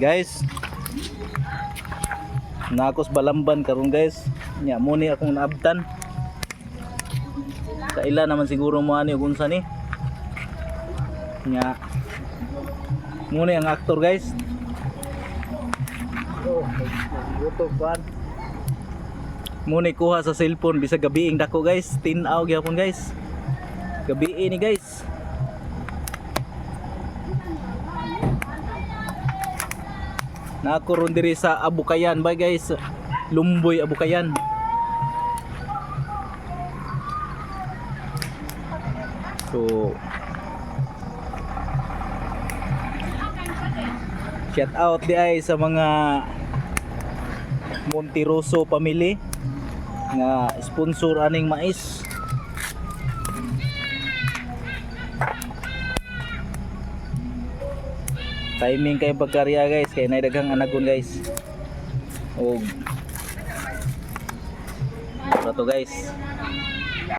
Guys. Nakos balamban karon guys. Nya mo ni akong naabtan. Kaila naman siguro mo ani kung sa ni. Nya mo ni ang actor guys. Mo ni kuha sa cellphone bisag gabiing dako guys. Tinaw gyapon guys. Gabi ni guys. Nakaroon diri sa Abukayan ba guys? Lumboy Abukayan. So Shout out di ay sa mga Montiroso family nga sponsor aning mais. Timing kay pagkarya guys. Kay nay daghang anagon guys. Og Ito to guys